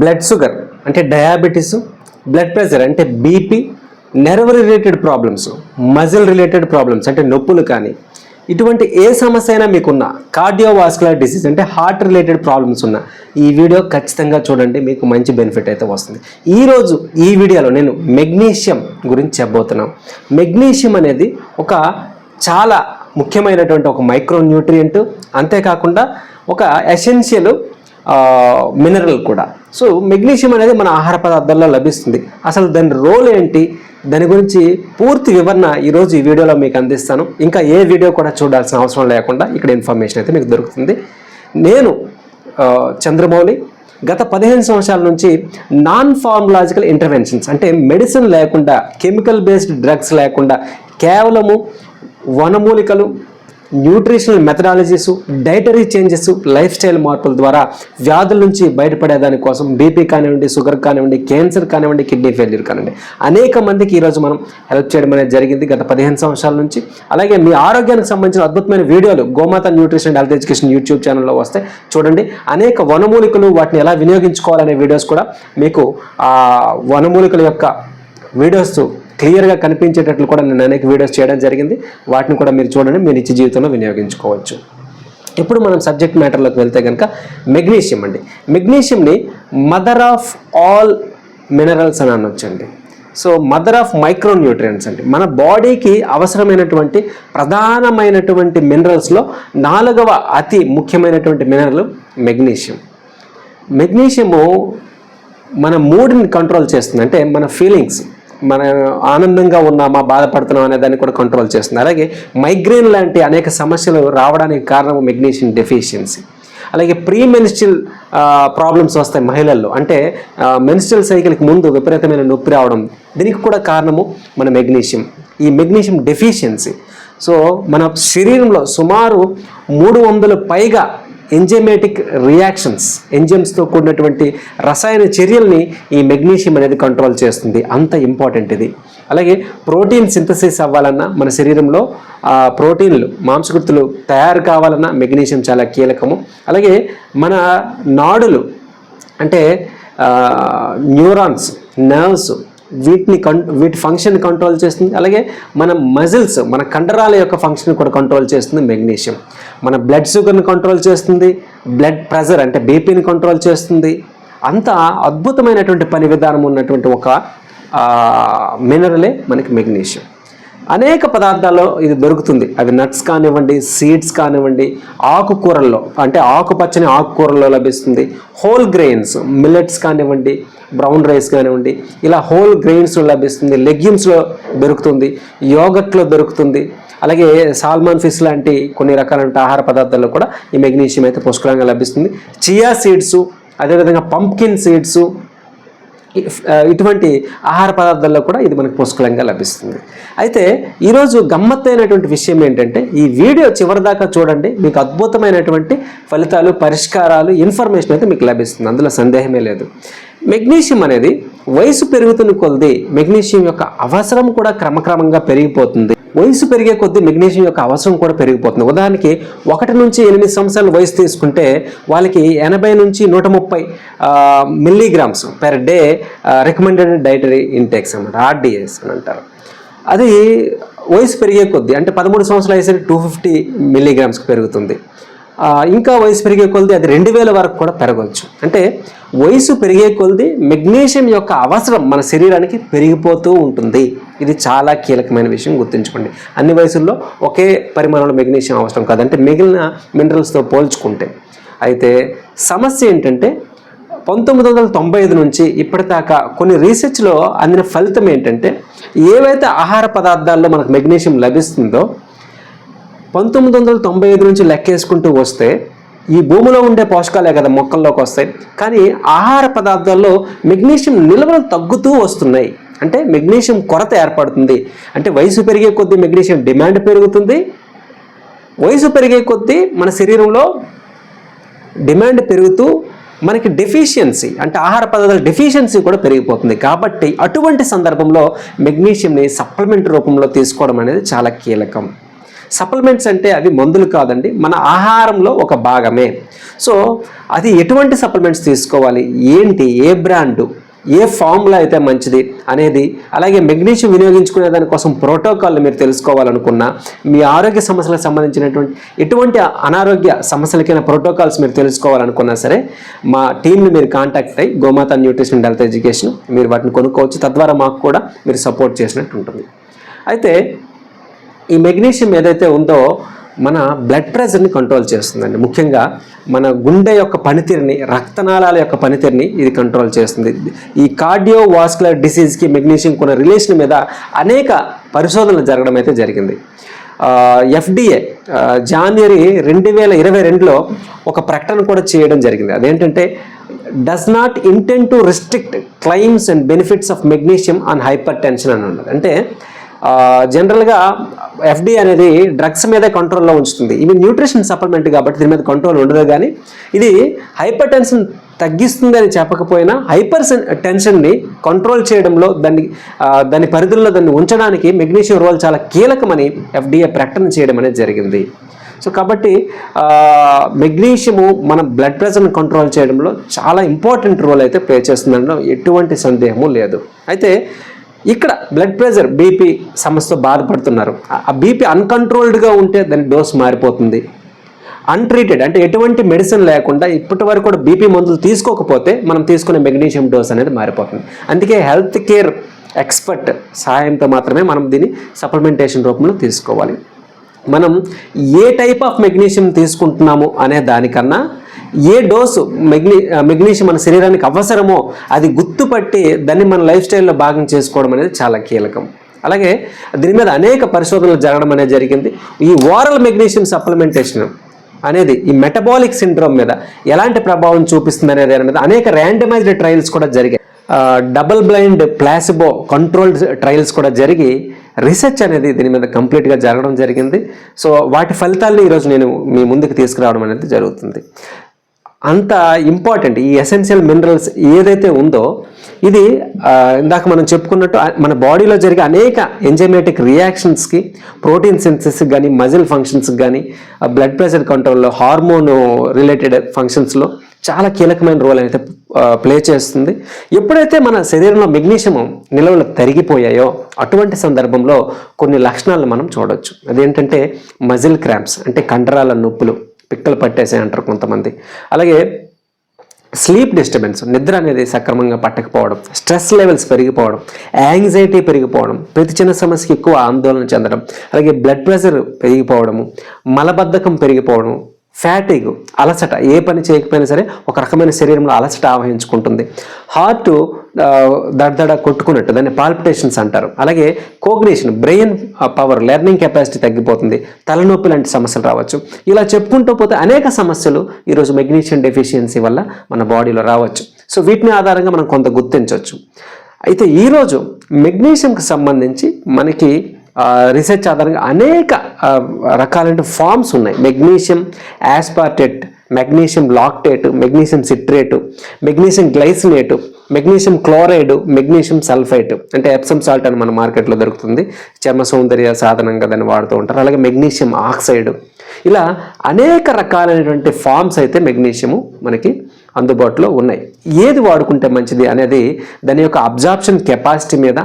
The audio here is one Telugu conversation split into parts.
బ్లడ్ షుగర్ అంటే డయాబెటీస్ బ్లడ్ ప్రెషర్ అంటే BP nerve related problems muscle related problems అంటే నొప్పులు కానీ ఇటువంటి ఏ సమస్య అయినా మీకున్న కార్డియోవాస్కులర్ డిసీజ్ అంటే హార్ట్ రిలేటెడ్ ప్రాబ్లమ్స్ ఉన్న ఈ వీడియో ఖచ్చితంగా చూడండి మీకు మంచి బెనిఫిట్ అయితే వస్తుంది. ఈరోజు ఈ వీడియోలో నేను మెగ్నీషియం గురించి చెప్పబోతున్నాను మెగ్నీషియం అనేది ఒక చాలా ముఖ్యమైనటువంటి ఒక మైక్రో న్యూట్రియంట్ అంతేకాకుండా ఒక ఎసెన్షియల్ మినరల్ కూడా. సో మెగ్నీషియం అనేది మన ఆహార పదార్థాల్లో లభిస్తుంది. అసలు దాని రోల్ ఏంటి? దాని గురించి పూర్తి వివరణ ఈరోజు ఈ వీడియోలో మీకు అందిస్తాను. ఇంకా ఏ వీడియో కూడా చూడాల్సిన అవసరం లేకుండా ఇక్కడ ఇన్ఫర్మేషన్ అయితే మీకు దొరుకుతుంది. నేను చంద్రమౌళి గత పదిహేను సంవత్సరాల నుంచి నాన్ ఫార్మలాజికల్ ఇంటర్వెన్షన్స్ అంటే మెడిసిన్ లేకుండా కెమికల్ బేస్డ్ డ్రగ్స్ లేకుండా కేవలము వనమూలికలు nutritional methodologies dietary changes lifestyle మార్పుల ద్వారా వ్యాధుల నుంచి బయటపడేదాని కోసం బీపీ కానివ్వండి షుగర్ కానివ్వండి క్యాన్సర్ కానివ్వండి కిడ్నీ ఫెయిల్యూర్ కానివ్వండి. అనేక మందికి ఈరోజు మనం హెల్ప్ చేయడం అనేది జరిగింది గత పదిహేను సంవత్సరాల నుంచి. అలాగే మీ ఆరోగ్యానికి సంబంధించిన అద్భుతమైన వీడియోలు Gomata nutrition health education YouTube ఛానల్లో వస్తే చూడండి. అనేక వనమూలికలు వాటిని ఎలా వినియోగించుకోవాలనే వీడియోస్ కూడా మీకు వనమూలికల యొక్క వీడియోస్ క్లియర్గా కనిపించేటట్లు కూడా నేను అనేక వీడియోస్ చేయడం జరిగింది. వాటిని కూడా మీరు చూడండి మీ నిత్య జీవితంలో వినియోగించుకోవచ్చు. ఇప్పుడు మనం సబ్జెక్ట్ మ్యాటర్లోకి వెళ్తే కనుక మెగ్నీషియం అండి. మెగ్నీషియంని మదర్ ఆఫ్ ఆల్ మినరల్స్ అని అనొచ్చండి. So mother of micronutrients అండి. మన బాడీకి అవసరమైనటువంటి ప్రధానమైనటువంటి మినరల్స్లో నాలుగవ అతి ముఖ్యమైనటువంటి మినరల్ మెగ్నీషియం మెగ్నీషియము మన మూడ్ని కంట్రోల్ చేస్తుంది. అంటే మన ఫీలింగ్స్ మన ఆనందంగా ఉన్నామా బాధపడుతున్నాం అనే దాన్ని కూడా కంట్రోల్ చేస్తుంది. అలాగే మైగ్రేన్ లాంటి అనేక సమస్యలు రావడానికి కారణం మెగ్నీషియం డెఫిషియన్సీ అలాగే ప్రీ మెనిస్ట్రల్ ప్రాబ్లమ్స్ వస్తాయి మహిళల్లో. అంటే మెనిస్ట్రల్ సైకిల్కి ముందు విపరీతమైన నొప్పి రావడం దీనికి కూడా కారణము మన మెగ్నీషియం ఈ మెగ్నీషియం డెఫిషియన్సీ సో మన శరీరంలో సుమారు మూడు వందల పైగా ఎంజైమేటిక్ రియాక్షన్స్ ఎంజైమ్స్తో కూడినటువంటి రసాయన చర్యల్ని ఈ మెగ్నీషియం అనేది కంట్రోల్ చేస్తుంది. అంత ఇంపార్టెంట్ ఇది. అలాగే ప్రోటీన్ సింథసిస్ అవ్వాలన్నా మన శరీరంలో ప్రోటీన్లు మాంసకృతులు తయారు కావాలన్నా మెగ్నీషియం చాలా కీలకము. అలాగే మన నాడులు అంటే న్యూరాన్స్ నర్వ్స్ వీటిని కం వీటి ఫంక్షన్ కంట్రోల్ చేస్తుంది. అలాగే మన మజిల్స్ మన కండరాల యొక్క ఫంక్షన్ కూడా కంట్రోల్ చేస్తుంది మెగ్నీషియం మన బ్లడ్ షుగర్ని కంట్రోల్ చేస్తుంది బ్లడ్ ప్రెషర్ అంటే బీపీని కంట్రోల్ చేస్తుంది. అంత అద్భుతమైనటువంటి పని విధానం ఉన్నటువంటి ఒక మినరలే మనకి మెగ్నీషియం అనేక పదార్థాల్లో ఇది దొరుకుతుంది. అవి నట్స్ కానివ్వండి సీడ్స్ కానివ్వండి ఆకుకూరల్లో అంటే ఆకుపచ్చని ఆకుకూరల్లో లభిస్తుంది. హోల్ గ్రెయిన్స్ మిల్లెట్స్ కానివ్వండి బ్రౌన్ రైస్ కానివ్వండి ఇలా హోల్ గ్రెయిన్స్లో లభిస్తుంది లెగ్యూమ్స్లో దొరుకుతుంది యోగట్లో దొరుకుతుంది. అలాగే సాల్మాన్ ఫిష్ లాంటి కొన్ని రకాలైన ఆహార పదార్థాల్లో కూడా ఈ మెగ్నీషియం అయితే పుష్కలంగా లభిస్తుంది. చియా సీడ్స్ అదేవిధంగా పంప్కిన్ సీడ్స్ ఇటువంటి ఆహార పదార్థాల్లో కూడా ఇది మనకు పుష్కలంగా లభిస్తుంది. అయితే ఈరోజు గమ్మత్తైనటువంటి విషయం ఏంటంటే ఈ వీడియో చివరిదాకా చూడండి మీకు అద్భుతమైనటువంటి ఫలితాలు పరిష్కారాలు ఇన్ఫర్మేషన్ అయితే మీకు లభిస్తుంది. అందులో సందేహమే లేదు. మెగ్నీషియం అనేది వయసు పెరుగుతున్న కొద్దీ మెగ్నీషియం యొక్క అవసరం కూడా క్రమక్రమంగా పెరిగిపోతుంది. వయసు పెరిగే కొద్దీ మెగ్నీషియం యొక్క అవసరం కూడా పెరిగిపోతుంది. ఉదాహరణకి ఒకటి నుంచి ఎనిమిది సంవత్సరాల వయసు తీసుకుంటే వాళ్ళకి ఎనభై నుంచి నూట ముప్పై milligrams per day recommended dietary intakes అనమాట ఆర్డిఎస్ అని అంటారు. అది వయసు పెరిగే కొద్దీ అంటే పదమూడు సంవత్సరాలు అయ్యేసరికి టూ ఫిఫ్టీ మిల్లీగ్రామ్స్కి పెరుగుతుంది. ఇంకా వయసు పెరిగే కొలది అది రెండు వేల వరకు కూడా పెరగవచ్చు అంటే వయసు పెరిగే కొలది మెగ్నీషియం యొక్క అవసరం మన శరీరానికి పెరిగిపోతూ ఉంటుంది. ఇది చాలా కీలకమైన విషయం గుర్తుంచుకోండి. అన్ని వయసుల్లో ఒకే పరిమాణంలో మెగ్నీషియం అవసరం కాదు. అంటే మిగిలిన మినరల్స్తో పోల్చుకుంటే అయితే సమస్య ఏంటంటే పంతొమ్మిది వందల తొంభై ఐదు నుంచి ఇప్పటిదాకా కొన్ని రీసెర్చ్లో అందిన ఫలితం ఏంటంటే ఏవైతే ఆహార పదార్థాల్లో మనకు మెగ్నీషియం లభిస్తుందో పంతొమ్మిది వందల తొంభై ఐదు నుంచి లెక్కేసుకుంటూ వస్తే ఈ భూమిలో ఉండే పోషకాలే కదా మొక్కల్లోకి వస్తాయి. కానీ ఆహార పదార్థాల్లో మెగ్నీషియం నిల్వలు తగ్గుతూ వస్తున్నాయి. అంటే మెగ్నీషియం కొరత ఏర్పడుతుంది. అంటే వయసు పెరిగే కొద్దీ మెగ్నీషియం డిమాండ్ పెరుగుతుంది. వయసు పెరిగే కొద్దీ మన శరీరంలో డిమాండ్ పెరుగుతూ మనకి డెఫిషియన్సీ అంటే ఆహార పదార్థాల డెఫిషియన్సీ కూడా పెరిగిపోతుంది. కాబట్టి అటువంటి సందర్భంలో మెగ్నీషియంని సప్లిమెంట్ రూపంలో తీసుకోవడం అనేది చాలా కీలకం. సప్లిమెంట్స్ అంటే అవి మందులు కాదండి మన ఆహారంలో ఒక భాగమే. సో అది ఎటువంటి సప్లిమెంట్స్ తీసుకోవాలి? ఏంటి? ఏ బ్రాండు? ఏ ఫామ్లో అయితే మంచిది అనేది అలాగే మెగ్నీషియం వినియోగించుకునే దానికోసం ప్రోటోకాల్ని మీరు తెలుసుకోవాలనుకున్నా మీ ఆరోగ్య సమస్యలకు సంబంధించినటువంటి ఎటువంటి అనారోగ్య సమస్యలకైనా ప్రోటోకాల్స్ మీరు తెలుసుకోవాలనుకున్నా సరే మా టీంని మీరు కాంటాక్ట్ అయ్యి గోమాత న్యూట్రిషన్ హెల్త్ ఎడ్యుకేషన్ మీరు వాటిని కొనుక్కోవచ్చు. తద్వారా మాకు కూడా మీరు సపోర్ట్ చేసినట్టు ఉంటుంది. అయితే ఈ మెగ్నీషియం ఏదైతే ఉందో మన బ్లడ్ ప్రెషర్ని కంట్రోల్ చేస్తుందండి. ముఖ్యంగా మన గుండె యొక్క పనితీరుని రక్తనాళాల యొక్క పనితీరుని ఇది కంట్రోల్ చేస్తుంది. ఈ కార్డియో వాస్కులర్ డిసీజ్కి మెగ్నీషియం కొన్న రిలేషన్ మీద అనేక పరిశోధనలు జరగడం అయితే జరిగింది. ఎఫ్డిఏ జాన్వరి రెండు వేల ఇరవై రెండులో ఒక ప్రకటన కూడా చేయడం జరిగింది. అదేంటంటే does not intent to restrict claims and benefits of magnesium on hypertension అని ఉన్నది. అంటే జనరల్గా ఎఫ్డి అనేది డ్రగ్స్ మీదే కంట్రోల్లో ఉంచుతుంది. ఇవి న్యూట్రిషన్ సప్లిమెంట్ కాబట్టి దీని మీద కంట్రోల్ ఉండదు కానీ ఇది హైపర్ టెన్షన్ తగ్గిస్తుంది అని చెప్పకపోయినా హైపర్ టెన్షన్ని కంట్రోల్ చేయడంలో దాన్ని దాని పరిధుల్లో దాన్ని ఉంచడానికి మెగ్నీషియం రోల్ చాలా కీలకమని ఎఫ్డిఏ ప్రకటన చేయడం అనేది జరిగింది. సో కాబట్టి మెగ్నీషియము మన బ్లడ్ ప్రెషర్ని కంట్రోల్ చేయడంలో చాలా ఇంపార్టెంట్ రోల్ అయితే ప్లే చేస్తుందనడం ఎటువంటి సందేహము లేదు. అయితే ఇక్కడ బ్లడ్ ప్రెషర్ బీపీ సమస్యతో బాధపడుతున్నారు. ఆ బీపీ అన్కంట్రోల్డ్గా ఉంటే దాని డోస్ మారిపోతుంది. అన్ట్రీటెడ్ అంటే ఎటువంటి మెడిసిన్ లేకుండా ఇప్పటి వరకు కూడా బీపీ మందులు తీసుకోకపోతే మనం తీసుకునే మెగ్నీషియం డోస్ అనేది మారిపోతుంది. అందుకే హెల్త్ కేర్ ఎక్స్పర్ట్ సహాయంతో మాత్రమే మనం దీన్ని సప్లిమెంటేషన్ రూపంలో తీసుకోవాలి. మనం ఏ టైప్ ఆఫ్ మెగ్నీషియం తీసుకుంటున్నాము అనే దానికన్నా ఏ డోసు మెగ్నీ మెగ్నీషియం మన శరీరానికి అవసరమో అది గుర్తుపట్టి దాన్ని మన లైఫ్ స్టైల్లో భాగం చేసుకోవడం అనేది చాలా కీలకం. అలాగే దీని మీద అనేక పరిశోధనలు జరగడం అనేది జరిగింది. ఈ ఓరల్ మెగ్నీషియం సప్లిమెంటేషన్ అనేది ఈ మెటబాలిక్ సిండ్రోమ్ మీద ఎలాంటి ప్రభావం చూపిస్తుంది అనేది అనేది అనేక ర్యాండమైజ్డ్ ట్రయల్స్ కూడా జరిగాయి. Double blind placebo controlled trials కూడా జరిగి రీసెర్చ్ అనేది దీని మీద కంప్లీట్గా జరగడం జరిగింది. సో వాటి ఫలితాలను ఈరోజు నేను మీ ముందుకు తీసుకురావడం అనేది జరుగుతుంది. అంత ఇంపార్టెంట్ ఈ ఎసెన్షియల్ మినరల్స్ ఏదైతే ఉందో ఇది ఇందాక మనం చెప్పుకున్నట్టు మన బాడీలో జరిగే అనేక ఎంజైమేటిక్ రియాక్షన్స్కి ప్రోటీన్ సింథసిస్ కానీ మజిల్ ఫంక్షన్స్కి కానీ బ్లడ్ ప్రెషర్ కంట్రోల్లో హార్మోన్ రిలేటెడ్ ఫంక్షన్స్లో చాలా కీలకమైన రోల్ అయితే ప్లే చేస్తుంది. ఎప్పుడైతే మన శరీరంలో మెగ్నీషియం నిల్వలు తరిగిపోయాయో అటువంటి సందర్భంలో కొన్ని లక్షణాలను మనం చూడవచ్చు అదేంటంటే మజిల్ క్రాంప్స్ అంటే కండరాల నొప్పులు పిక్కలు పట్టేసాయి అంటారు కొంతమంది. అలాగే స్లీప్ డిస్టర్బెన్స్ నిద్ర అనేది సక్రమంగా పట్టకపోవడం స్ట్రెస్ లెవెల్స్ పెరిగిపోవడం యాంగ్జైటీ పెరిగిపోవడం ప్రతి చిన్న సమస్యకి ఎక్కువ ఆందోళన చెందడం అలాగే బ్లడ్ ప్రెషర్ పెరిగిపోవడము మలబద్ధకం పెరిగిపోవడం ఫ్యాటిగ్ అలసట. ఏ పని చేయకపోయినా సరే ఒక రకమైన శరీరంలో అలసట ఆవహించుకుంటుంది. హార్ట్ దడదడ కొట్టుకున్నట్టు దాన్ని పాల్పిటేషన్స్ అంటారు. అలాగే cognition brain power learning capacity తగ్గిపోతుంది. తలనొప్పి లాంటి సమస్యలు రావచ్చు. ఇలా చెప్పుకుంటూ పోతే అనేక సమస్యలు ఈరోజు మెగ్నీషియం డెఫిషియన్సీ వల్ల మన బాడీలో రావచ్చు. సో వీటిని ఆధారంగా మనం కొంత గుర్తించవచ్చు. అయితే ఈరోజు మెగ్నీషియంకి సంబంధించి మనకి రీసెర్చ్ ఆధారంగా అనేక రకాలైన ఫార్మ్స్ ఉన్నాయి. Magnesium aspartate magnesium lactate magnesium citrate magnesium glycinate magnesium chloride magnesium sulphite అంటే ఎప్సమ్ సాల్ట్ అని మన మార్కెట్లో దొరుకుతుంది. చర్మ సౌందర్య సాధనంగా దాన్ని వాడుతూ ఉంటారు. అలాగే మెగ్నీషియం ఆక్సైడ్ ఇలా అనేక రకాలైనటువంటి ఫామ్స్ అయితే మెగ్నీషియము మనకి అందుబాటులో ఉన్నాయి. ఏది వాడుకుంటే మంచిది అనేది దాని యొక్క అబ్జార్ప్షన్ కెపాసిటీ మీద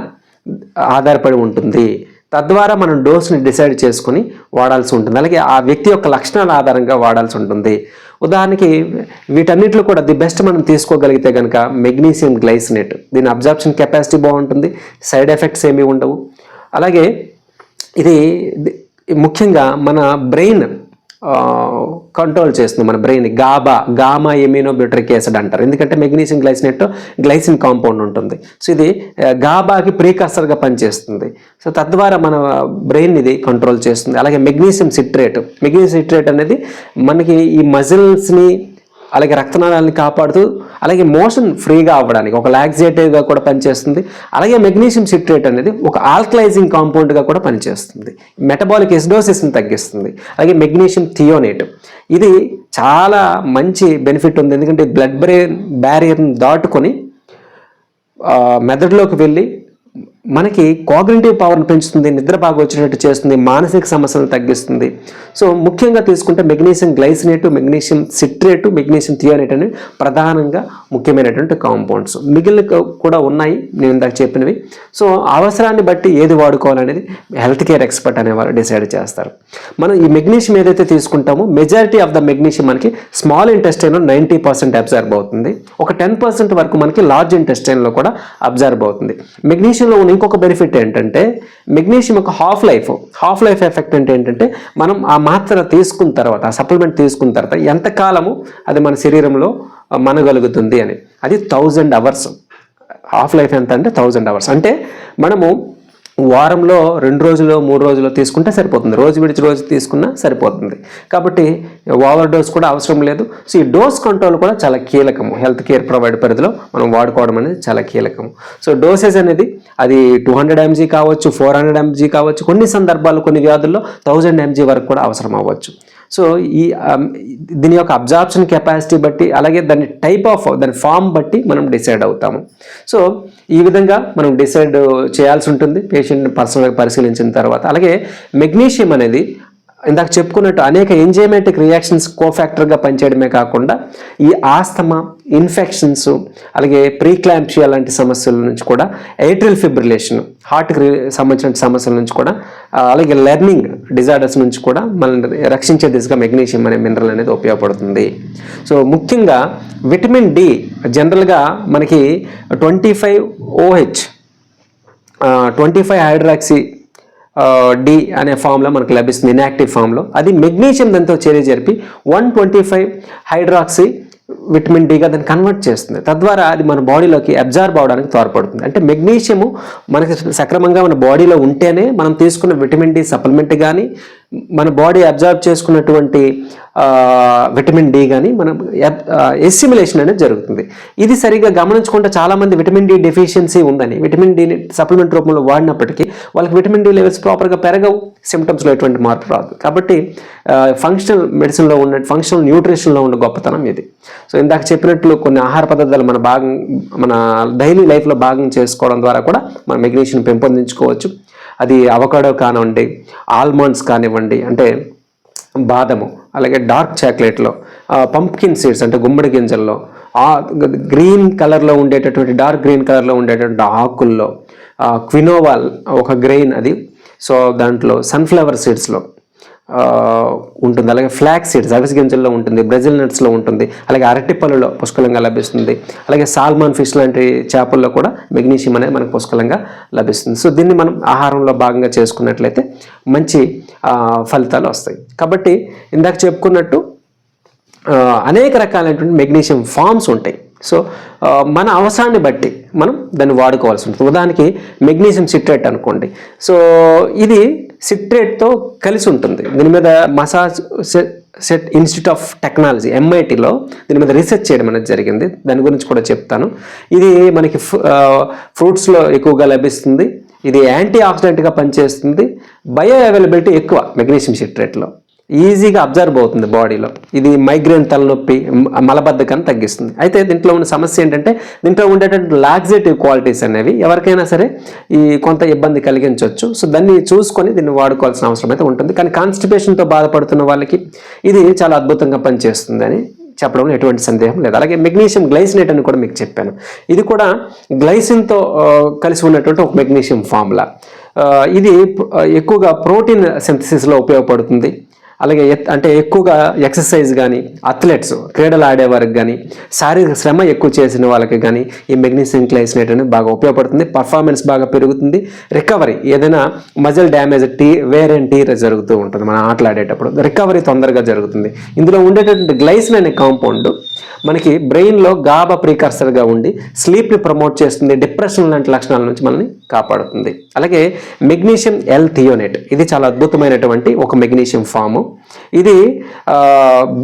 ఆధారపడి ఉంటుంది. తద్వారా మనం డోస్ని డిసైడ్ చేసుకుని వాడాల్సి ఉంటుంది. అలాగే ఆ వ్యక్తి యొక్క లక్షణాల ఆధారంగా వాడాల్సి ఉంటుంది. ఉదాహరణకి వీటన్నిటిలో కూడా ది బెస్ట్ మనం తీసుకోగలిగితే కనుక మెగ్నీషియం గ్లైసినేట్. దీని అబ్జార్ప్షన్ కెపాసిటీ బాగుంటుంది. సైడ్ ఎఫెక్ట్స్ ఏమీ ఉండవు. అలాగే ఇది ఇది ముఖ్యంగా మన బ్రెయిన్ కంట్రోల్ చేస్తుంది మన brain GABA gamma aminobutyric acid అంటారు. ఎందుకంటే మెగ్నీషియం గ్లైసినేట్ గ్లైసిన్ కాంపౌండ్ ఉంటుంది. సో ఇది గాబాకి ప్రీకర్సర్గా పనిచేస్తుంది. సో తద్వారా మన బ్రెయిన్ ఇది కంట్రోల్ చేస్తుంది. అలాగే మెగ్నీషియం సిట్రేట్ మెగ్నీషియం సిట్రేట్ అనేది మనకి ఈ మజిల్స్ని అలాగే రక్తనాళాలని కాపాడుతూ అలాగే మోషన్ ఫ్రీగా అవ్వడానికి ఒక లాక్సేటివ్గా కూడా పనిచేస్తుంది. అలాగే మెగ్నీషియం సిట్రేట్ అనేది ఒక ఆల్కలైజింగ్ కాంపౌండ్గా కూడా పనిచేస్తుంది. మెటబాలిక్ ఎసిడోసిస్ని తగ్గిస్తుంది. అలాగే మెగ్నీషియం థియోనేట్ ఇది చాలా మంచి బెనిఫిట్ ఉంది. ఎందుకంటే బ్లడ్ బ్రెయిన్ బ్యారియర్ని దాటుకొని మెదడులోకి వెళ్ళి మనకి కాగ్నిటివ్ పవర్ని పెంచుతుంది నిద్ర బాగా వచ్చినట్టు చేస్తుంది మానసిక సమస్యలను తగ్గిస్తుంది. సో ముఖ్యంగా తీసుకుంటే magnesium glycinate magnesium citrate magnesium threonate అనేవి ప్రధానంగా ముఖ్యమైనటువంటి కాంపౌండ్స్ మిగిలిన కూడా ఉన్నాయి నేను ఇందాక చెప్పినవి. సో అవసరాన్ని బట్టి ఏది వాడుకోవాలనేది హెల్త్ కేర్ ఎక్స్పర్ట్ అనేవారు డిసైడ్ చేస్తారు. మనం ఈ మెగ్నీషియం ఏదైతే తీసుకుంటామో మెజారిటీ ఆఫ్ ద మెగ్నీషియం మనకి స్మాల్ ఇంటెస్టైన్లో నైంటీ పర్సెంట్ అబ్జర్వ్ అవుతుంది. ఒక టెన్ పర్సెంట్ వరకు మనకి లార్జ్ ఇంటెస్టైన్లో కూడా అబ్జర్వ్ అవుతుంది. మెగ్నీషియంలో ఉన్న ఇంకొక బెనిఫిట్ ఏంటంటే మెగ్నీషియం యొక్క half life half life effect అంటే ఏంటంటే మనం ఆ మాత్ర తీసుకున్న తర్వాత ఆ సప్లిమెంట్ తీసుకున్న తర్వాత ఎంతకాలము అది మన శరీరంలో మనగలుగుతుంది అని. అది థౌజండ్ అవర్స్ హాఫ్ లైఫ్ ఎంత అంటే థౌజండ్ అవర్స్ అంటే మనము వారంలో రెండు రోజులు మూడు రోజులు తీసుకుంటే సరిపోతుంది. రోజు విడిచి రోజు తీసుకున్నా సరిపోతుంది. కాబట్టి ఓవర్ డోస్ కూడా అవసరం లేదు. సో ఈ డోస్ కంట్రోల్ కూడా చాలా కీలకము. హెల్త్ కేర్ ప్రొవైడ్ పరిధిలో మనం వాడుకోవడం అనేది చాలా కీలకము. సో డోసెస్ అనేది అది టూ హండ్రెడ్ ఎంజీ కావచ్చు ఫోర్ హండ్రెడ్ ఎంజీ కావచ్చు కొన్ని సందర్భాలు కొన్ని వ్యాధుల్లో థౌజండ్ ఎంజీ వరకు కూడా అవసరం అవ్వచ్చు. సో ఈ um, దీని యొక్క అబ్జార్ప్షన్ కెపాసిటీ బట్టి అలాగే దాని టైప్ ఆఫ్ దాని ఫామ్ బట్టి మనం డిసైడ్ అవుతాము. సో ఈ విధంగా మనం డిసైడ్ చేయాల్సి ఉంటుంది పేషెంట్ని పర్సనల్గా పరిశీలించిన తర్వాత. అలాగే మెగ్నీషియం అనేది ఇందాక చెప్పుకున్నట్టు అనేక ఎంజైమేటిక్ రియాక్షన్స్ కోఫాక్టర్గా పనిచేయడమే కాకుండా ఈ ఆస్తమా ఇన్ఫెక్షన్స్ అలాగే ప్రీక్లాంప్షియా లాంటి సమస్యల నుంచి కూడా ఎయిట్రిల్ ఫిబ్రిలేషన్ హార్ట్కి సంబంధించిన సమస్యల నుంచి కూడా అలాగే లెర్నింగ్ డిజార్డర్స్ నుంచి కూడా మనల్ని రక్షించే దిశగా మెగ్నీషియం అనే మినరల్ అనేది ఉపయోగపడుతుంది. సో ముఖ్యంగా విటమిన్ డి జనరల్గా మనకి twenty five OH twenty five hydroxy D అనే ఫామ్లో మనకు లభిస్తుంది ఇన్యాక్టివ్ ఫామ్లో. అది మెగ్నీషియం దాంతో చర్య జరిపి one twenty five hydroxy vitamin డిగా దాన్ని కన్వర్ట్ చేస్తుంది. తద్వారా అది మన బాడీలోకి అబ్జార్బ్ అవడానికి తోడ్పడుతుంది. అంటే మెగ్నీషియము మనకి సక్రమంగా మన బాడీలో ఉంటేనే మనం తీసుకున్న విటమిన్ డి సప్లిమెంట్ కానీ మన బాడీ అబ్జార్బ్ చేసుకున్నటువంటి విటమిన్ డి కానీ మనం ఎస్సిమిలేషన్ అనేది జరుగుతుంది. ఇది సరిగ్గా గమనించకుండా చాలామంది విటమిన్ డి డెఫిషియన్సీ ఉందని విటమిన్ డిని సప్లిమెంట్ రూపంలో వాడినప్పటికీ వాళ్ళకి విటమిన్ డి లెవెల్స్ ప్రాపర్గా పెరగవు సిమ్టమ్స్లో ఎటువంటి మార్పు రాదు. కాబట్టి ఫంక్షనల్ మెడిసిన్లో ఉన్న ఫంక్షనల్ న్యూట్రిషన్లో ఉన్న గొప్పతనం ఇది. సో ఇందాక చెప్పినట్లు కొన్ని ఆహార పదార్థాలు మన భాగం మన డైలీ లైఫ్లో భాగం చేసుకోవడం ద్వారా కూడా మన మెగ్నీషియం పెంపొందించుకోవచ్చు. అది అవకాడో కానివ్వండి ఆల్మండ్స్ కానివ్వండి అంటే బాదము అలాగే డార్క్ చాక్లెట్లో పంప్కిన్ సీడ్స్ అంటే గుమ్మడి గింజల్లో ఆ గ్రీన్ కలర్లో ఉండేటటువంటి డార్క్ గ్రీన్ కలర్లో ఉండేటటువంటి ఆకుల్లో క్వినోవాల్ ఒక గ్రెయిన్ అది. సో దాంట్లో సన్ఫ్లవర్ సీడ్స్లో ఉంటుంది. అలాగే ఫ్లాక్ సీడ్స్ అవిసె గింజల్లో ఉంటుంది బ్రెజిల్ నట్స్లో ఉంటుంది అలాగే అరటిపళ్ళలో పుష్కలంగా లభిస్తుంది అలాగే సాల్మాన్ ఫిష్ లాంటి చేపల్లో కూడా మెగ్నీషియం అనేది మనకు పుష్కలంగా లభిస్తుంది. సో దీన్ని మనం ఆహారంలో భాగంగా చేసుకున్నట్లయితే మంచి ఫలితాలు వస్తాయి. కాబట్టి ఇందాక చెప్పుకున్నట్టు అనేక రకాలైనటువంటి మెగ్నీషియం ఫామ్స్ ఉంటాయి. సో మన అవసరాన్ని బట్టి మనం దాన్ని వాడుకోవాల్సి ఉంటుంది. ఉదాహరణకి మెగ్నీషియం సిట్రేట్ అనుకోండి. సో ఇది సిట్రేట్తో కలిసి ఉంటుంది. దీని మీద Massachusetts institute of Technology ఎంఐటిలో దీని మీద రీసెర్చ్ చేయడం అనేది జరిగింది. దాని గురించి కూడా చెప్తాను. ఇది మనకి ఫ్రూట్స్లో ఎక్కువగా లభిస్తుంది. ఇది యాంటీ ఆక్సిడెంట్గా పనిచేస్తుంది. బయో అవైలబిలిటీ ఎక్కువ మెగ్నీషియం సిట్రేట్లో ఈజీగా అబ్జర్వ్ అవుతుంది బాడీలో. ఇది మైగ్రేన్ తలనొప్పి మలబద్ధకాన్ని తగ్గిస్తుంది. అయితే దీంట్లో ఉన్న సమస్య ఏంటంటే దీంట్లో ఉండేటువంటి లాక్సేటివ్ క్వాలిటీస్ అనేవి ఎవరికైనా సరే ఈ కొంత ఇబ్బంది కలిగించవచ్చు సో దాన్ని చూసుకొని దీన్ని వాడుకోవాల్సిన అవసరం అయితే ఉంటుంది. కానీ కాన్స్టిపేషన్తో బాధపడుతున్న వాళ్ళకి ఇది చాలా అద్భుతంగా పనిచేస్తుందని చెప్పడంలో ఎటువంటి సందేహం లేదు. అలాగే మెగ్నీషియం గ్లైసినేట్ అని కూడా మీకు చెప్పాను. ఇది కూడా గ్లైసిన్తో కలిసి ఉన్నటువంటి ఒక మెగ్నీషియం ఫార్ములా. ఇది ఎక్కువగా ప్రోటీన్ సింథసిస్లో ఉపయోగపడుతుంది. అలాగే ఎత్- అంటే ఎక్కువగా ఎక్సర్సైజ్ కానీ అథ్లెట్స్ క్రీడలు ఆడేవారికి కానీ శారీరక శ్రమ ఎక్కువ చేసిన వాళ్ళకి కానీ ఈ మెగ్నీషియం క్లైసినేట్ అనేది బాగా ఉపయోగపడుతుంది. పర్ఫార్మెన్స్ బాగా పెరుగుతుంది. రికవరీ ఏదైనా మజిల్ డ్యామేజ్ టీ వేర్ అండ్ టీర్ జరుగుతూ ఉంటుంది మనం ఆటలాడేటప్పుడు రికవరీ తొందరగా జరుగుతుంది. ఇందులో ఉండేటటువంటి గ్లైసిన్ అనే కాంపౌండ్ మనకి బ్రెయిన్లో గాబా ప్రీకర్సర్గా ఉండి స్లీప్ని ప్రమోట్ చేస్తుంది. డిప్రెషన్ లాంటి లక్షణాల నుంచి మనల్ని కాపాడుతుంది. అలాగే మెగ్నీషియం ఎల్ థియోనేట్ ఇది చాలా అద్భుతమైనటువంటి ఒక మెగ్నీషియం ఫాము ఇది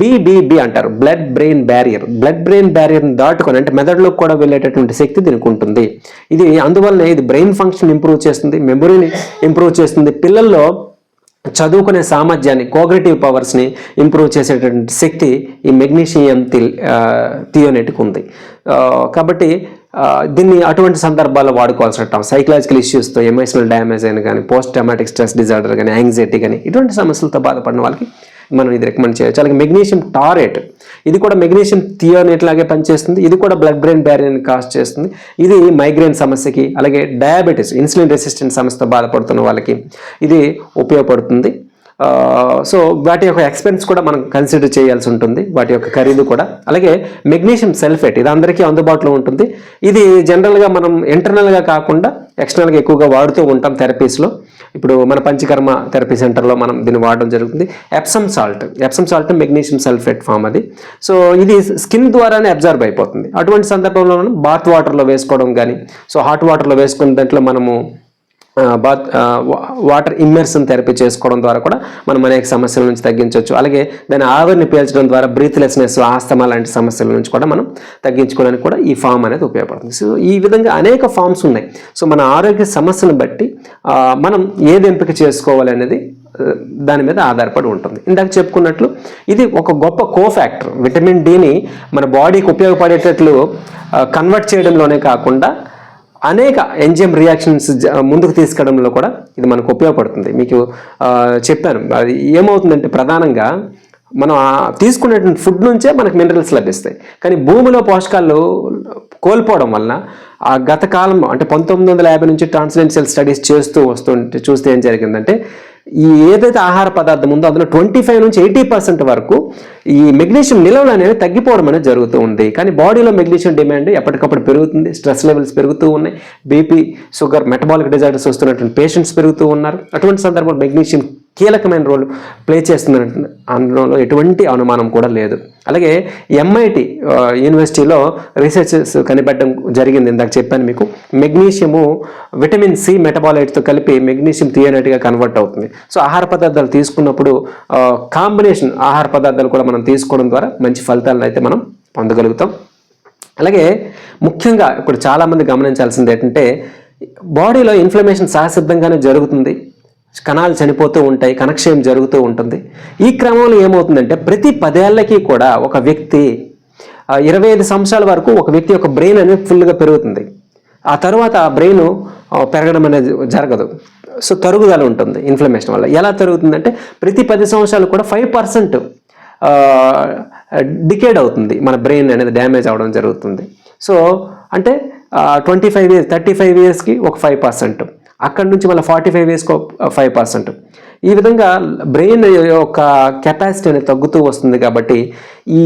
బీబీబీ అంటారు. Blood brain barrier blood brain బ్యారియర్ని దాటుకొని అంటే మెదడులోకి కూడా వెళ్ళేటటువంటి శక్తి దీనికి ఉంటుంది. ఇది అందువల్లనే ఇది బ్రెయిన్ ఫంక్షన్ ఇంప్రూవ్ చేస్తుంది మెమొరీని ఇంప్రూవ్ చేస్తుంది. పిల్లల్లో చదువుకునే సామర్థ్యాన్ని కోగ్రేటివ్ పవర్స్ని ఇంప్రూవ్ చేసేటటువంటి శక్తి ఈ మెగ్నీషియం థి థియోనెట్కి ఉంది. కాబట్టి దీన్ని అటువంటి సందర్భాల్లో వాడుకోవాల్సి ఉంటాం సైకలాజికల్ ఇష్యూస్తో ఎమోషనల్ డ్యామేజ్ అయిన కానీ పోస్ట్ ట్రామాటిక్ స్ట్రెస్ డిజార్డర్ కానీ యాంగ్జైటీ కానీ ఇటువంటి సమస్యలతో బాధపడిన వాళ్ళకి మనం ఇది రికమెండ్ చేయొచ్చు. అలాగే మెగ్నీషియం టారేట్ ఇది కూడా మెగ్నీషియం థియోనేట్ లాగే పనిచేస్తుంది. ఇది కూడా బ్లడ్ బ్రెయిన్ బ్యారియర్ని కాస్ట్ చేస్తుంది. ఇది మైగ్రేన్ సమస్యకి అలాగే డయాబెటీస్ ఇన్సులిన్ రెసిస్టెంట్ సమస్యతో బాధపడుతున్న వాళ్ళకి ఇది ఉపయోగపడుతుంది. సో వాటి యొక్క ఎక్స్పెన్స్ కూడా మనం కన్సిడర్ చేయాల్సి ఉంటుంది. వాటి యొక్క ఖరీదు కూడా. అలాగే మెగ్నీషియం సల్ఫేట్ ఇది అందరికీ అందుబాటులో ఉంటుంది. ఇది జనరల్గా మనం ఇంటర్నల్గా కాకుండా ఎక్స్టర్నల్గా ఎక్కువగా వాడుతూ ఉంటాం థెరపీస్లో ఇప్పుడు మన పంచకర్మ థెరపీ సెంటర్లో మనం దీన్ని వాడడం జరుగుతుంది. Epsom salt Epsom salt magnesium sulphate form అది. సో ఇది స్కిన్ ద్వారానే అబ్జర్వ్ అయిపోతుంది. అటువంటి సందర్భంలో మనం బాత్ వాటర్లో వేసుకోవడం కానీ సో హాట్ వాటర్లో వేసుకున్న దాంట్లో మనము బాత్ వా- వాటర్ ఇమ్మర్షన్ థెరపీ చేసుకోవడం ద్వారా కూడా మనం అనేక సమస్యల నుంచి తగ్గించవచ్చు. అలాగే దాని ఆవిరిని పీల్చడం ద్వారా బ్రీత్లెస్నెస్ ఆస్తమా లాంటి సమస్యల నుంచి కూడా మనం తగ్గించుకోవడానికి కూడా ఈ ఫామ్ అనేది ఉపయోగపడుతుంది. సో ఈ విధంగా అనేక ఫామ్స్ ఉన్నాయి. సో మన ఆరోగ్య సమస్యను బట్టి మనం ఏది ఎంపిక చేసుకోవాలి అనేది దాని మీద ఆధారపడి ఉంటుంది. ఇందాక చెప్పుకున్నట్లు ఇది ఒక గొప్ప కో ఫ్యాక్టర్ విటమిన్ డిని మన బాడీకి ఉపయోగపడేటట్లు కన్వర్ట్ చేయడంలోనే కాకుండా అనేక ఎంజిఎం రియాక్షన్స్ ముందుకు తీసుకోవడంలో కూడా ఇది మనకు ఉపయోగపడుతుంది. మీకు చెప్పాను. అది ఏమవుతుందంటే ప్రధానంగా మనం తీసుకునేటువంటి ఫుడ్ నుంచే మనకు మినరల్స్ లభిస్తాయి. కానీ భూమిలో పోషకాలు కోల్పోవడం వలన ఆ గత కాలం అంటే పంతొమ్మిది వందల యాభై నుంచి ట్రాన్స్లెన్షియల్ స్టడీస్ చేస్తూ వస్తుంటే చూస్తే ఏం జరిగిందంటే ఈ ఏదైతే ఆహార పదార్థం ఉందో అందులో ట్వంటీ ఫైవ్ నుంచి ఎయిటీ పర్సెంట్ వరకు ఈ మెగ్నీషియం నిల్వలు అనేవి తగ్గిపోవడం అనేది జరుగుతూ ఉంది. కానీ బాడీలో మెగ్నీషియం డిమాండ్ ఎప్పటికప్పుడు పెరుగుతుంది. స్ట్రెస్ లెవెల్స్ పెరుగుతూ ఉన్నాయి. బీపీ షుగర్ మెటబాలిక్ డిజార్డర్స్ వస్తున్నటువంటి పేషెంట్స్ పెరుగుతూ ఉన్నారు. అటువంటి సందర్భంలో మెగ్నీషియం కీలకమైన రోల్ ప్లే చేస్తున్నట్టు అందులో ఎటువంటి అనుమానం కూడా లేదు. అలాగే ఎంఐటి యూనివర్సిటీలో రీసెర్చెస్ కనిపెట్టడం జరిగింది ఇందాక చెప్పాను మీకు. మెగ్నీషియము విటమిన్ సి మెటబాలైట్తో కలిపి మెగ్నీషియం థియోనైట్గా కన్వర్ట్ అవుతుంది. సో ఆహార పదార్థాలు తీసుకున్నప్పుడు కాంబినేషన్ ఆహార పదార్థాలు కూడా మనం తీసుకోవడం ద్వారా మంచి ఫలితాలను అయితే మనం పొందగలుగుతాం. అలాగే ముఖ్యంగా ఇప్పుడు చాలామంది గమనించాల్సింది ఏంటంటే బాడీలో ఇన్ఫ్లమేషన్ సహసిద్ధంగానే జరుగుతుంది. కణాలు చనిపోతూ ఉంటాయి కనక్షయం జరుగుతూ ఉంటుంది. ఈ క్రమంలో ఏమవుతుందంటే ప్రతి పదేళ్ళకి కూడా ఒక వ్యక్తి ఇరవై ఐదు సంవత్సరాల వరకు ఒక వ్యక్తి యొక్క బ్రెయిన్ అనేది ఫుల్గా పెరుగుతుంది. ఆ తర్వాత ఆ బ్రెయిన్ పెరగడం అనేది జరగదు. సో తరుగుదల ఉంటుంది ఇన్ఫ్లమేషన్ వల్ల. ఎలా తరుగుతుందంటే ప్రతి పది సంవత్సరాలు కూడా ఫైవ్ పర్సెంట్ డికేడ్ అవుతుంది. మన బ్రెయిన్ అనేది డ్యామేజ్ అవడం జరుగుతుంది. సో అంటే twenty five years thirty five ఇయర్స్కి ఒక ఫైవ్ పర్సెంట్. అక్కడ నుంచి మళ్ళీ ఫార్టీ ఫైవ్ వేసుకో ఫైవ్ పర్సెంట్ ఈ విధంగా బ్రెయిన్ యొక్క కెపాసిటీ అనేది తగ్గుతూ వస్తుంది కాబట్టి ఈ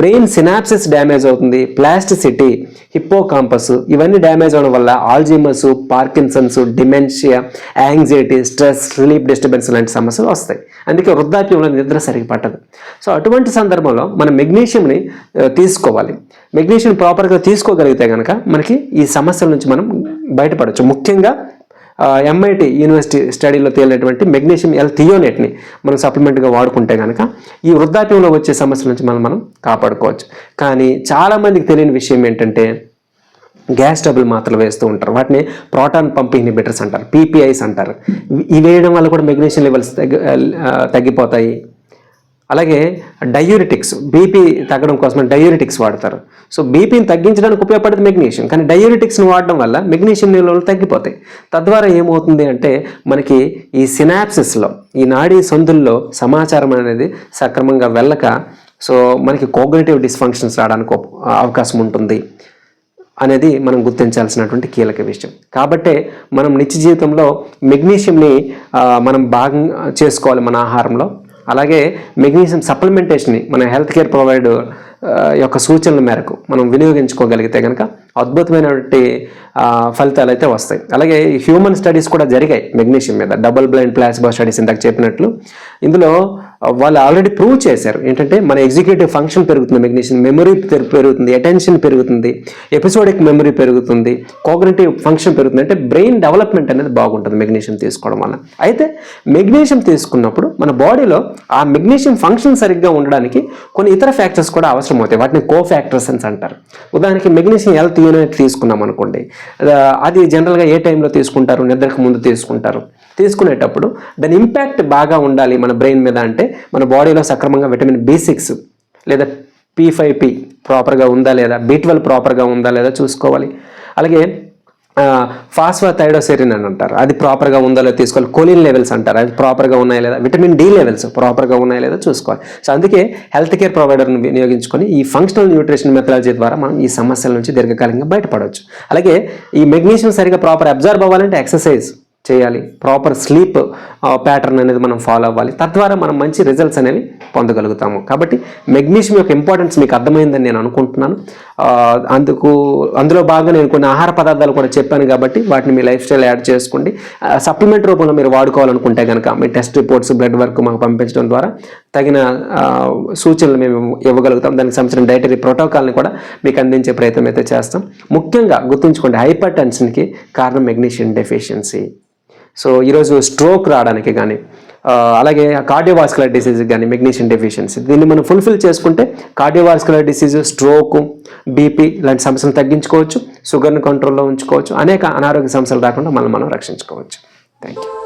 బ్రెయిన్ సినాప్సిస్ డ్యామేజ్ అవుతుంది ప్లాస్టిసిటీ హిప్పోకాంపస్ ఇవన్నీ డ్యామేజ్ అవడం వల్ల Alzheimer's Parkinson's dementia anxiety stress sleep disturbance లాంటి సమస్యలు వస్తాయి. అందుకే వృద్ధాప్యంలో నిద్ర సరిగ్గా పట్టదు. సో అటువంటి సందర్భంలో మనం మెగ్నీషియంని తీసుకోవాలి. మెగ్నీషియం ప్రాపర్గా తీసుకోగలిగితే కనుక మనకి ఈ సమస్యల నుంచి మనం బయటపడవచ్చు ముఖ్యంగా ఎంఐటి యూనివర్సిటీ స్టడీలో తేలినటువంటి మెగ్నీషియం ఎల్ థియోనేట్ని మనం సప్లిమెంట్గా వాడుకుంటే కనుక ఈ వృద్ధాప్యంలో వచ్చే సమస్యల నుంచి మనం మనం కాపాడుకోవచ్చు. కానీ చాలామందికి తెలియని విషయం ఏంటంటే గ్యాస్ ట్రబుల్ మాత్రలు వేస్తూ ఉంటారు. వాటిని ప్రోటాన్ పంపింగ్ ఇన్హిబిటర్స్ అంటారు పీపీఐస్ అంటారు. ఇవి వేయడం వల్ల కూడా మెగ్నీషియం లెవెల్స్ తగ్గి తగ్గిపోతాయి. అలాగే డయూరిటిక్స్ బీపీ తగ్గడం కోసం డయూరిటిక్స్ వాడతారు. సో బీపీని తగ్గించడానికి ఉపయోగపడేది మెగ్నీషియం. కానీ డయూరిటిక్స్ని వాడడం వల్ల మెగ్నీషియం నిల్వలు తగ్గిపోతాయి. తద్వారా ఏమవుతుంది అంటే మనకి ఈ సినాప్సిస్లో ఈ నాడీ సందుల్లో సమాచారం అనేది సక్రమంగా వెళ్ళక సో మనకి కోగ్నేటివ్ డిస్ఫంక్షన్స్ రావడానికి అవకాశం ఉంటుంది అనేది మనం గుర్తించాల్సినటువంటి కీలక విషయం. కాబట్టే మనం నిత్య జీవితంలో మెగ్నీషియంని మనం భాగం చేసుకోవాలి మన ఆహారంలో. అలాగే మెగ్నీషియం సప్లిమెంటేషన్ని మన హెల్త్ కేర్ ప్రొవైడర్ యొక్క సూచనల మేరకు మనం వినియోగించుకోగలిగితే కనుక అద్భుతమైనటువంటి ఫలితాలు అయితే వస్తాయి. అలాగే హ్యూమన్ స్టడీస్ కూడా జరిగాయి మెగ్నీషియం మీద. డబుల్ బ్లైండ్ ప్లాసిబో స్టడీస్ ఇందాక చెప్పినట్లు. ఇందులో వాళ్ళు ఆల్రెడీ ప్రూవ్ చేశారు. ఏంటంటే మన ఎగ్జిక్యూటివ్ ఫంక్షన్ పెరుగుతుంది మెగ్నీషియం మెమరీ పెరుగుతుంది అటెన్షన్ పెరుగుతుంది ఎపిసోడిక్ మెమరీ పెరుగుతుంది కోగ్నేటివ్ ఫంక్షన్ పెరుగుతుంది. అంటే బ్రెయిన్ డెవలప్మెంట్ అనేది బాగుంటుంది మెగ్నీషియం తీసుకోవడం వల్ల. అయితే మెగ్నీషియం తీసుకున్నప్పుడు మన బాడీలో ఆ మెగ్నీషియం ఫంక్షన్ సరిగ్గా ఉండడానికి కొన్ని ఇతర ఫ్యాక్టర్స్ కూడా అవసరం అవుతాయి. వాటిని కో ఫ్యాక్టర్స్ అని అంటారు. ఉదాహరణకి మెగ్నీషియం హెల్త్ యూనిట్ తీసుకున్నాం అనుకోండి. అది జనరల్గా ఏ టైంలో తీసుకుంటారు? నిద్రకు ముందు తీసుకుంటారు. తీసుకునేటప్పుడు దాని ఇంపాక్ట్ బాగా ఉండాలి మన బ్రెయిన్ మీద అంటే మన బాడీలో సక్రమంగా విటమిన్ బి సిక్స్ లేదా పీ ఫైవ్ పి ప్రాపర్గా ఉందా లేదా బి ట్వెల్వ్ ప్రాపర్గా ఉందా లేదా చూసుకోవాలి. అలాగే ఫాస్ఫాథైడోసెరిన్ అని అంటారు. అది ప్రాపర్గా ఉందా లేదా తీసుకోవాలి. కొలిన్ లెవెల్స్ అంటారు. అది ప్రాపర్గా ఉన్నాయా లేదా? విటమిన్ డి లెవెల్స్ ప్రాపర్గా ఉన్నాయా లేదా చూసుకోవాలి. సో అందుకే హెల్త్ కేర్ ప్రొవైడర్ని వినియోగించుకొని ఈ ఫంక్షనల్ న్యూట్రిషన్ మెథడాలజీ ద్వారా మనం ఈ సమస్యల నుంచి దీర్ఘకాలికంగా బయటపడవచ్చు. అలాగే ఈ మెగ్నీషియం సరిగా ప్రాపర్ అబ్జర్వ్ అవ్వాలంటే ఎక్సర్సైజ్ చేయాలి. ప్రాపర్ స్లీప్ ప్యాటర్న్ అనేది మనం ఫాలో అవ్వాలి. తద్వారా మనం మంచి రిజల్ట్స్ అనేవి పొందగలుగుతాము. కాబట్టి మెగ్నీషియం యొక్క ఇంపార్టెన్స్ మీకు అర్థమైందని నేను అనుకుంటున్నాను. అందుకు అందులో బాగా నేను కొన్ని ఆహార పదార్థాలు కూడా చెప్పాను కాబట్టి వాటిని మీ లైఫ్ స్టైల్ యాడ్ చేసుకోండి. సప్లిమెంట్ రూపంలో మీరు వాడుకోవాలనుకుంటే కనుక మీ టెస్ట్ రిపోర్ట్స్ బ్లడ్ వర్క్ మాకు పంపించడం ద్వారా తగిన సూచనలు మేము ఇవ్వగలుగుతాం. దానికి సంబంధించిన డైటరీ ప్రోటోకాల్ని కూడా మీకు అందించే ప్రయత్నం అయితే చేస్తాం. ముఖ్యంగా గుర్తుంచుకోండి హైపర్ టెన్షన్కి కారణం మెగ్నీషియం డెఫిషియన్సీ సో ఈరోజు స్ట్రోక్ రావడానికి కానీ అలాగే కార్డియోవాస్కులర్ డిసీజ్ కానీ మెగ్నీషియం డెఫిషియన్సీ దీన్ని మనం ఫుల్ఫిల్ చేసుకుంటే కార్డియోవాస్కులర్ డిసీజ్ స్ట్రోక్ బీపీ ఇలాంటి సమస్యలు తగ్గించుకోవచ్చు షుగర్ని కంట్రోల్లో ఉంచుకోవచ్చు అనేక అనారోగ్య సమస్యలు రాకుండా మనం మనం రక్షించుకోవచ్చు. Thank you